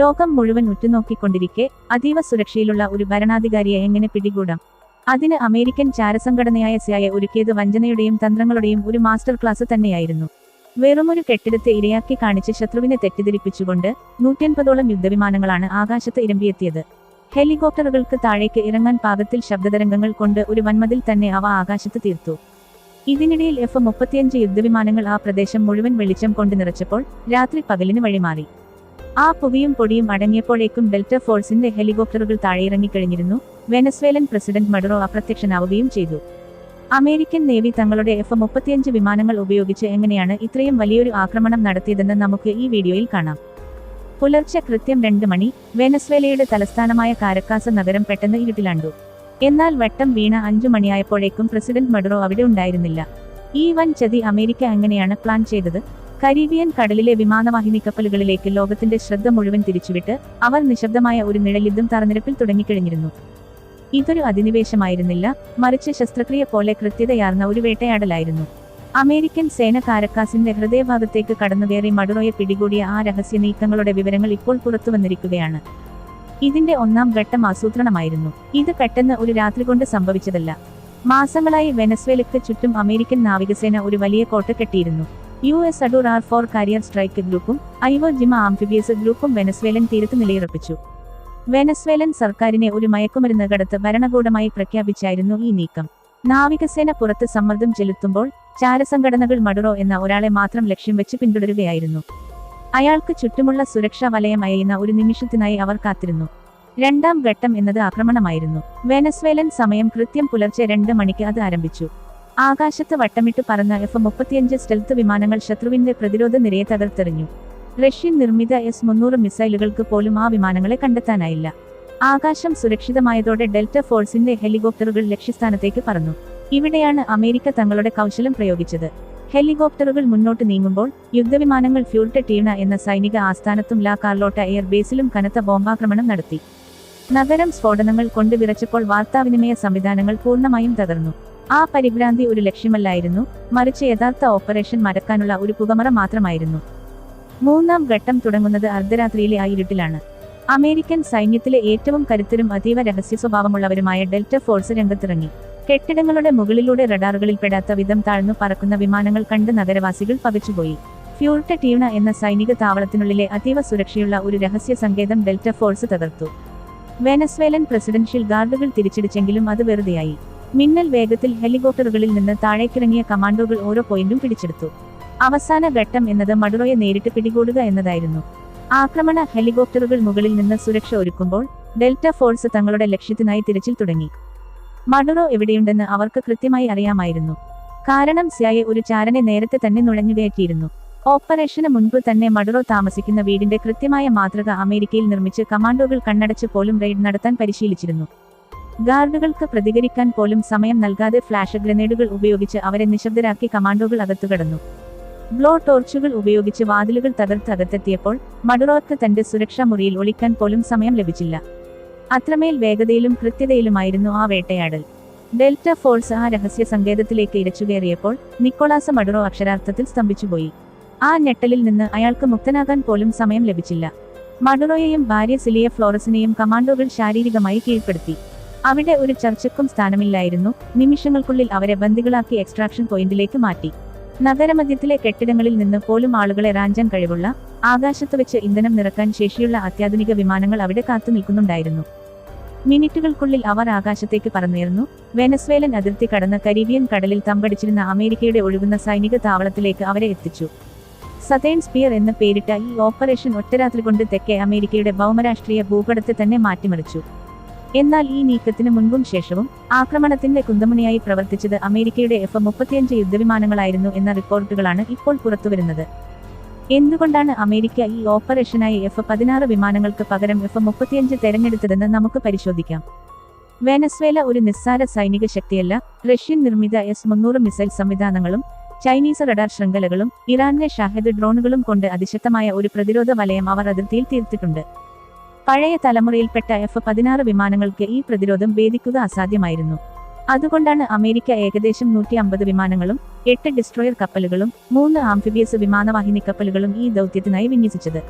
ലോകം മുഴുവൻ ഉറ്റുനോക്കിക്കൊണ്ടിരിക്കെ അതീവ സുരക്ഷയിലുള്ള ഒരു ഭരണാധികാരിയെ എങ്ങനെ പിടികൂടാം? അതിന് അമേരിക്കൻ ചാരസംഘടനയായ സിയായെ ഒരുക്കിയത് വഞ്ചനയുടെയും തന്ത്രങ്ങളുടെയും ഒരു മാസ്റ്റർ ക്ലാസ് തന്നെയായിരുന്നു. വെറുമൊരു കെട്ടിടത്തെ ഇരയാക്കി കാണിച്ച് ശത്രുവിനെ തെറ്റിദ്ധരിപ്പിച്ചുകൊണ്ട് നൂറ്റൻപതോളം യുദ്ധവിമാനങ്ങളാണ് ആകാശത്ത് ഇരമ്പിയെത്തിയത്. ഹെലികോപ്റ്ററുകൾക്ക് താഴേക്ക് ഇറങ്ങാൻ പാകത്തിൽ ശബ്ദതരംഗങ്ങൾ കൊണ്ട് ഒരു വൻമതിൽ തന്നെ അവ ആകാശത്ത് തീർത്തു. ഇതിനിടയിൽ എഫ് മുപ്പത്തിയഞ്ച് യുദ്ധവിമാനങ്ങൾ ആ പ്രദേശം മുഴുവൻ വെളിച്ചം കൊണ്ട് നിറച്ചപ്പോൾ രാത്രി പകലിന് വഴിമാറി. ആ പുകയും പൊടിയും അടങ്ങിയപ്പോഴേക്കും ഡെൽറ്റ ഫോഴ്സിന്റെ ഹെലികോപ്റ്ററുകൾ താഴെയിറങ്ങിക്കഴിഞ്ഞിരുന്നു. വെനസ്വേലൻ പ്രസിഡന്റ് മഡറോ അപ്രത്യക്ഷനാവുകയും ചെയ്തു. അമേരിക്കൻ നേവി തങ്ങളുടെ എഫ് മുപ്പത്തിയഞ്ച് വിമാനങ്ങൾ ഉപയോഗിച്ച് എങ്ങനെയാണ് ഇത്രയും വലിയൊരു ആക്രമണം നടത്തിയതെന്ന് നമുക്ക് ഈ വീഡിയോയിൽ കാണാം. പുലർച്ചെ കൃത്യം രണ്ട് മണി വെനസ്വേലയുടെ തലസ്ഥാനമായ കാരക്കാസ നഗരം പെട്ടെന്ന് ഇരുട്ടിലാണ്ടു. എന്നാൽ വട്ടം വീണ അഞ്ചു മണിയായപ്പോഴേക്കും പ്രസിഡന്റ് മഡറോ അവിടെ ഉണ്ടായിരുന്നില്ല. ഈ വൻ ചതി അമേരിക്ക എങ്ങനെയാണ് പ്ലാൻ ചെയ്തത്? കരീബിയൻ കടലിലെ വിമാനവാഹിനി കപ്പലുകളിലേക്ക് ലോകത്തിന്റെ ശ്രദ്ധ മുഴുവൻ തിരിച്ചുവിട്ട് അവർ നിശബ്ദമായ ഒരു നിഴലിദ്ധം തറനിരപ്പിൽ തുടങ്ങിക്കഴിഞ്ഞിരുന്നു. ഇതൊരു അധിനിവേശമായിരുന്നില്ല മറിച്ച് ശസ്ത്രക്രിയ പോലെ കൃത്യതയാർന്ന ഒരു വേട്ടയാടലായിരുന്നു. അമേരിക്കൻ സേന കാരക്കാസിന്റെ ഹൃദയഭാഗത്തേക്ക് കടന്നുകയറി മഡുറോയെ പിടികൂടിയ ആ രഹസ്യ നീക്കങ്ങളുടെ വിവരങ്ങൾ ഇപ്പോൾ പുറത്തുവന്നിരിക്കുകയാണ്. ഇതിന്റെ ഒന്നാം ഘട്ടം ആസൂത്രണമായിരുന്നു. ഇത് പെട്ടെന്ന് ഒരു രാത്രി കൊണ്ട് സംഭവിച്ചതല്ല. മാസങ്ങളായി വെനസ്വേലയ്ക്ക് ചുറ്റും അമേരിക്കൻ നാവികസേന ഒരു വലിയ കോട്ട കെട്ടിയിരുന്നു. യു എസ് അഡൂർ ആർ ഫോർ കാരിയർ സ്ട്രൈക്ക് ഗ്രൂപ്പും ഐവോ ജിമ ആംഫിബിയസ് ഗ്രൂപ്പും വെനസ്വേലൻ തീരത്ത് നിലയുറപ്പിച്ചു. വെനസ്വേലൻ സർക്കാരിനെ ഒരു മയക്കുമരുന്ന് കടത്ത് ഭരണകൂടമായി പ്രഖ്യാപിച്ചായിരുന്നു ഈ നീക്കം. നാവികസേന പുറത്ത് സമ്മർദ്ദം ചെലുത്തുമ്പോൾ ചാരസംഘടനകൾ മഡുറോ എന്ന ഒരാളെ മാത്രം ലക്ഷ്യം വെച്ച് പിന്തുടരുകയായിരുന്നു. അയാൾക്ക് ചുറ്റുമുള്ള സുരക്ഷാ വലയം അയയുന്ന ഒരു നിമിഷത്തിനായി അവർ കാത്തിരുന്നു. രണ്ടാം ഘട്ടം എന്നത് ആക്രമണമായിരുന്നു. വെനസ്വേലൻ സമയം കൃത്യം പുലർച്ചെ രണ്ട് മണിക്ക് അത് ആരംഭിച്ചു. ആകാശത്ത് വട്ടമിട്ട് പറന്ന എഫ് മുപ്പത്തിയഞ്ച് സ്റ്റെൽത്ത് വിമാനങ്ങൾ ശത്രുവിന്റെ പ്രതിരോധ നിരയെ തകർത്തെറിഞ്ഞു. റഷ്യൻ നിർമ്മിത എസ് മുന്നൂറ് മിസൈലുകൾക്ക് പോലും ആ വിമാനങ്ങളെ കണ്ടെത്താനായില്ല. ആകാശം സുരക്ഷിതമായതോടെ ഡെൽറ്റ ഫോഴ്സിന്റെ ഹെലികോപ്റ്ററുകൾ ലക്ഷ്യസ്ഥാനത്തേക്ക് പറന്നു. ഇവിടെയാണ് അമേരിക്ക തങ്ങളുടെ കൗശലം പ്രയോഗിച്ചത്. ഹെലികോപ്റ്ററുകൾ മുന്നോട്ട് നീങ്ങുമ്പോൾ യുദ്ധവിമാനങ്ങൾ ഫ്യൂൾട്ട എന്ന സൈനിക ആസ്ഥാനത്തും ലാ കാർലോട്ട എയർ ബേസിലും കനത്ത ബോംബാക്രമണം നടത്തി. നഗരം സ്ഫോടനങ്ങൾ കൊണ്ട് വിറച്ചപ്പോൾ വാർത്താവിനിമയ സംവിധാനങ്ങൾ പൂർണമായും തകർന്നു. ആ പരിഭ്രാന്തി ഒരു ലക്ഷ്യമല്ലായിരുന്നു മറിച്ച് യഥാർത്ഥ ഓപ്പറേഷൻ മടക്കാനുള്ള ഒരു പുകമറ മാത്രമായിരുന്നു. മൂന്നാം ഘട്ടം തുടങ്ങുന്നത് അർദ്ധരാത്രിയിലെ ആ ഇരുട്ടിലാണ്. അമേരിക്കൻ സൈന്യത്തിലെ ഏറ്റവും കരുത്തരും അതീവ രഹസ്യ സ്വഭാവമുള്ളവരുമായ ഡെൽറ്റ ഫോഴ്സ് രംഗത്തിറങ്ങി. കെട്ടിടങ്ങളുടെ മുകളിലൂടെ റഡാറുകളിൽ പെടാത്ത വിധം താഴ്ന്നു പറക്കുന്ന വിമാനങ്ങൾ കണ്ട് നഗരവാസികൾ പകച്ചുപോയി. ഫ്യൂർട്ട ടീണ എന്ന സൈനിക താവളത്തിനുള്ളിലെ അതീവ സുരക്ഷയുള്ള ഒരു രഹസ്യ സങ്കേതം ഡെൽറ്റ ഫോഴ്സ് തകർത്തു. വെനസ്വേലൻ പ്രസിഡൻഷ്യൽ ഗാർഡുകൾ തിരിച്ചടിച്ചെങ്കിലും അത് വെറുതെയായി. മിന്നൽ വേഗത്തിൽ ഹെലികോപ്റ്ററുകളിൽ നിന്ന് താഴേക്കിറങ്ങിയ കമാൻഡോകൾ ഓരോ പോയിന്റും പിടിച്ചെടുത്തു. അവസാന ഘട്ടം എന്നത് മഡുറോയെ നേരിട്ട് പിടികൂടുക എന്നതായിരുന്നു. ആക്രമണ ഹെലികോപ്റ്ററുകൾ മുകളിൽ നിന്ന് സുരക്ഷ ഒരുക്കുമ്പോൾ ഡെൽറ്റ ഫോഴ്സ് തങ്ങളുടെ ലക്ഷ്യത്തിനായി തിരച്ചിൽ തുടങ്ങി. മഡുറോ എവിടെയുണ്ടെന്ന് അവർക്ക് കൃത്യമായി അറിയാമായിരുന്നു. കാരണം സിയായെ ഒരു ചാരനെ നേരത്തെ തന്നെ നുഴഞ്ഞുകയറ്റിയിരുന്നു. ഓപ്പറേഷന് മുൻപ് തന്നെ മഡുറോ താമസിക്കുന്ന വീടിന്റെ കൃത്യമായ മാതൃക അമേരിക്കയിൽ നിർമ്മിച്ച് കമാൻഡോകൾ കണ്ണടച്ച് പോലും റെയ്ഡ് നടത്താൻ പരിശീലിച്ചിരുന്നു. ഗാർഡുകൾക്ക് പ്രതികരിക്കാൻ പോലും സമയം നൽകാതെ ഫ്ലാഷ് ഗ്രനേഡുകൾ ഉപയോഗിച്ച് അവരെ നിശബ്ദരാക്കി കമാൻഡോകൾ അകത്തുകടന്നു ബ്ലോ ടോർച്ചുകൾ ഉപയോഗിച്ച് വാതിലുകൾ തകർത്ത് അകത്തെത്തിയപ്പോൾ മഡുറോക്ക് തന്റെ സുരക്ഷാ മുറിയിൽ ഒളിക്കാൻ പോലും സമയം ലഭിച്ചില്ല. അത്രമേൽ വേഗതയിലും കൃത്യതയിലുമായിരുന്നു ആ വേട്ടയാടൽ. ഡെൽറ്റ ഫോഴ്സ് ആ രഹസ്യ സങ്കേതത്തിലേക്ക് ഇരച്ചുകയറിയപ്പോൾ നിക്കോളാസ് മഡുറോ അക്ഷരാർത്ഥത്തിൽ സ്തംഭിച്ചുപോയി. ആ ഞെട്ടലിൽ നിന്ന് അയാൾക്ക് മുക്തനാകാൻ പോലും സമയം ലഭിച്ചില്ല. മഡുറോയെയും ഭാര്യ സിലിയ ഫ്ലോറസിനെയും കമാൻഡോകൾ ശാരീരികമായി കീഴ്പ്പെടുത്തി. അവിടെ ഒരു ചർച്ചയ്ക്കും സ്ഥാനമില്ലായിരുന്നു. നിമിഷങ്ങൾക്കുള്ളിൽ അവരെ ബന്ദികളാക്കി എക്സ്ട്രാക്ഷൻ പോയിന്റിലേക്ക് മാറ്റി. നഗരമധ്യത്തിലെ കെട്ടിടങ്ങളിൽ നിന്ന് പോലും ആളുകളെ റാഞ്ചാൻ കഴിവുള്ള ആകാശത്ത് വെച്ച് ഇന്ധനം നിറക്കാൻ ശേഷിയുള്ള അത്യാധുനിക വിമാനങ്ങൾ അവിടെ കാത്തു നിൽക്കുന്നുണ്ടായിരുന്നു. മിനിറ്റുകൾക്കുള്ളിൽ അവർ ആകാശത്തേക്ക് പറന്നുയർന്നു വെനസ്വേലൻ അതിർത്തി കടന്ന് കരീബിയൻ കടലിൽ തമ്പടിച്ചിരുന്ന അമേരിക്കയുടെ ഒഴുകുന്ന സൈനിക താവളത്തിലേക്ക് അവരെ എത്തിച്ചു. സതേൺ സ്പിയർ എന്ന് പേരിട്ട ഈ ഓപ്പറേഷൻ ഒറ്റരാത്രി കൊണ്ട് തെക്കേ അമേരിക്കയുടെ ഭൗമരാഷ്ട്രീയ ഭൂപടത്തെ തന്നെ മാറ്റിമറിച്ചു. എന്നാൽ ഈ നീക്കത്തിന് മുൻപും ശേഷവും ആക്രമണത്തിന്റെ കുന്തമുനയായി പ്രവർത്തിച്ചത് അമേരിക്കയുടെ എഫ് മുപ്പത്തിയഞ്ച് യുദ്ധവിമാനങ്ങളായിരുന്നു എന്ന റിപ്പോർട്ടുകളാണ് ഇപ്പോൾ പുറത്തുവരുന്നത്. എന്തുകൊണ്ടാണ് അമേരിക്ക ഈ ഓപ്പറേഷനായി എഫ് പതിനാറ് വിമാനങ്ങൾക്ക് പകരം എഫ് മുപ്പത്തിയഞ്ച് തെരഞ്ഞെടുത്തതെന്ന് നമുക്ക് പരിശോധിക്കാം. വെനസ്വേല ഒരു നിസ്സാര സൈനിക ശക്തിയല്ല. റഷ്യൻ നിർമ്മിത എസ് മുന്നൂറ് മിസൈൽ സംവിധാനങ്ങളും ചൈനീസ് റഡാർ ശൃംഖലകളും ഇറാനിലെ ഷാഹിദ് ഡ്രോണുകളും കൊണ്ട് അതിശക്തമായ ഒരു പ്രതിരോധ വലയം അവർ അതിർത്തിയിൽ തീർത്തിട്ടുണ്ട്. പഴയ തലമുറയിൽപ്പെട്ട എഫ് പതിനാറ് വിമാനങ്ങൾക്ക് ഈ പ്രതിരോധം ഭേദിക്കുക അസാധ്യമായിരുന്നു. അതുകൊണ്ടാണ് അമേരിക്ക ഏകദേശം നൂറ്റി അമ്പത് വിമാനങ്ങളും എട്ട് ഡിസ്ട്രോയർ കപ്പലുകളും മൂന്ന് ആംഫിബിയസ് വിമാനവാഹിനി കപ്പലുകളും ഈ ദൗത്യത്തിനായി വിന്യസിച്ചത്.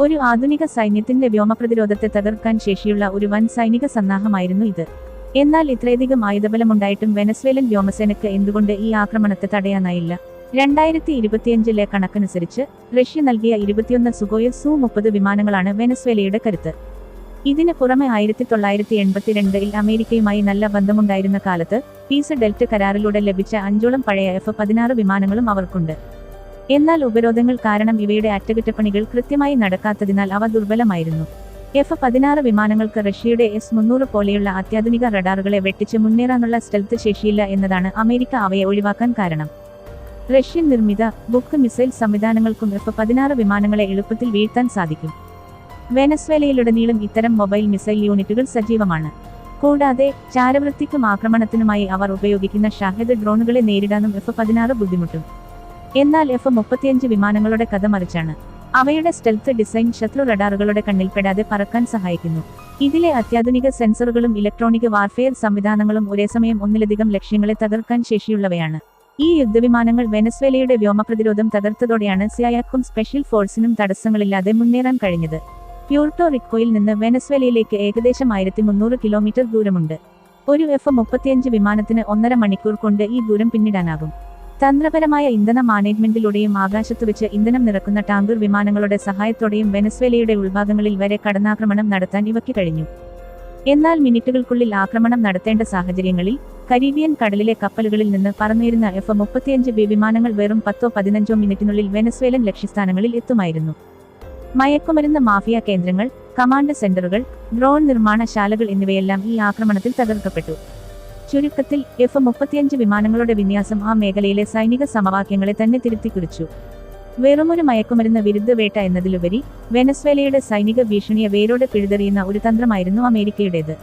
ഒരു ആധുനിക സൈന്യത്തിന്റെ വ്യോമപ്രതിരോധത്തെ തകർക്കാൻ ശേഷിയുള്ള ഒരു വൻ സൈനിക സന്നാഹമായിരുന്നു ഇത്. എന്നാൽ ഇത്രയധികം ആയുധബലമുണ്ടായിട്ടും വെനസ്വേലൻ വ്യോമസേനയ്ക്ക് എന്തുകൊണ്ട് ഈ ആക്രമണത്തെ തടയാനായില്ല? രണ്ടായിരത്തി ഇരുപത്തിയഞ്ചിലെ കണക്കനുസരിച്ച് റഷ്യ നൽകിയ ഇരുപത്തിയൊന്ന് സുഗോയ സു മുപ്പത് വിമാനങ്ങളാണ് വെനസ്വേലയുടെ കരുത്ത്. ഇതിന് പുറമെ ആയിരത്തി തൊള്ളായിരത്തി എൺപത്തിരണ്ടിൽ അമേരിക്കയുമായി നല്ല ബന്ധമുണ്ടായിരുന്ന കാലത്ത് പീസ് ഡെൽറ്റ് കരാറിലൂടെ ലഭിച്ച അഞ്ചോളം പഴയ എഫ് പതിനാറ് വിമാനങ്ങളും അവർക്കുണ്ട്. എന്നാൽ ഉപരോധങ്ങൾ കാരണം ഇവയുടെ അറ്റകുറ്റപ്പണികൾ കൃത്യമായി നടക്കാത്തതിനാൽ അവ ദുർബലമായിരുന്നു. എഫ് പതിനാറ് വിമാനങ്ങൾക്ക് റഷ്യയുടെ എസ് മുന്നൂറ് പോലെയുള്ള അത്യാധുനിക റഡാറുകളെ വെട്ടിച്ച് മുന്നേറാനുള്ള സ്റ്റെൽത്ത് ശേഷിയില്ല എന്നതാണ് അമേരിക്ക അവയെ ഒഴിവാക്കാൻ കാരണം. റഷ്യൻ നിർമ്മിത ബുക്ക് മിസൈൽ സംവിധാനങ്ങൾക്കും എഫ് പതിനാറ് വിമാനങ്ങളെ എളുപ്പത്തിൽ വീഴ്ത്താൻ സാധിക്കും. വെനസ്വേലയിലുടനീളം ഇത്തരം മൊബൈൽ മിസൈൽ യൂണിറ്റുകൾ സജീവമാണ്. കൂടാതെ ചാരവൃത്തിക്കും ആക്രമണത്തിനുമായി അവർ ഉപയോഗിക്കുന്ന ഷാഹിദ് ഡ്രോണുകളെ നേരിടാനും എഫ് പതിനാറ് ബുദ്ധിമുട്ടും. എന്നാൽ എഫ് മുപ്പത്തിയഞ്ച് വിമാനങ്ങളുടെ കഥ മറിച്ചാണ്. അവയുടെ സ്റ്റെൽത്ത് ഡിസൈൻ ശത്രു റഡാറുകളുടെ കണ്ണിൽപ്പെടാതെ പറക്കാൻ സഹായിക്കുന്നു. ഇതിലെ അത്യാധുനിക സെൻസറുകളും ഇലക്ട്രോണിക് വാർഫെയർ സംവിധാനങ്ങളും ഒരേസമയം ഒന്നിലധികം ലക്ഷ്യങ്ങളെ തകർക്കാൻ ശേഷിയുള്ളവയാണ്. ഈ യുദ്ധവിമാനങ്ങൾ വെനസ്വേലയുടെ വ്യോമപ്രതിരോധം തകർത്തതോടെയാണ് സിയാക്കും സ്പെഷ്യൽ ഫോഴ്സിനും തടസ്സങ്ങളില്ലാതെ മുന്നേറാൻ കഴിഞ്ഞത്. പ്യൂർട്ടോ റിക്കോയിൽ നിന്ന് വെനസ്വേലയിലേക്ക് ഏകദേശം ആയിരത്തി മുന്നൂറ് കിലോമീറ്റർ ദൂരമുണ്ട്. ഒരു എഫ് മുപ്പത്തിയഞ്ച് വിമാനത്തിന് ഒന്നര മണിക്കൂർ കൊണ്ട് ഈ ദൂരം പിന്നിടാനാകും. തന്ത്രപരമായ ഇന്ധന മാനേജ്മെന്റിലൂടെയും ആകാശത്ത് വെച്ച് ഇന്ധനം നിറക്കുന്ന ടാങ്കർ വിമാനങ്ങളുടെ സഹായത്തോടെയും വെനസ്വേലയുടെ ഉൾഭാഗങ്ങളിൽ വരെ കടന്നാക്രമണം നടത്താൻ ഇവയ്ക്ക് കഴിഞ്ഞു. എന്നാൽ മിനിറ്റുകൾക്കുള്ളിൽ ആക്രമണം നടത്തേണ്ട സാഹചര്യങ്ങളിൽ കരീബിയൻ കടലിലെ കപ്പലുകളിൽ നിന്ന് പറന്നേരുന്ന എഫ് മുപ്പത്തിയഞ്ച് ബി വിമാനങ്ങൾ വെറും പത്തോ പതിനഞ്ചോ മിനിറ്റിനുള്ളിൽ വെനസ്വേലൻ ലക്ഷ്യസ്ഥാനങ്ങളിൽ എത്തുമായിരുന്നു. മയക്കുമരുന്ന് മാഫിയ കേന്ദ്രങ്ങൾ കമാൻഡ് സെന്ററുകൾ ഡ്രോൺ നിർമ്മാണശാലകൾ എന്നിവയെല്ലാം ഈ ആക്രമണത്തിൽ തകർക്കപ്പെട്ടു. ചുരുക്കത്തിൽ എഫ് മുപ്പത്തിയഞ്ച് വിമാനങ്ങളുടെ വിന്യാസം ആ മേഖലയിലെ സൈനിക സമവാക്യങ്ങളെ തന്നെ തിരുത്തിക്കുറിച്ചു. വെറുമൊരു മയക്കുമരുന്ന് വിരുദ്ധ വേട്ട എന്നതിലുപരി വെനസ്വേലയുടെ സൈനിക ഭീഷണിയെ വേരോടെ പിഴുതെറിയുന്ന ഒരു തന്ത്രമായിരുന്നു അമേരിക്കയുടേത്.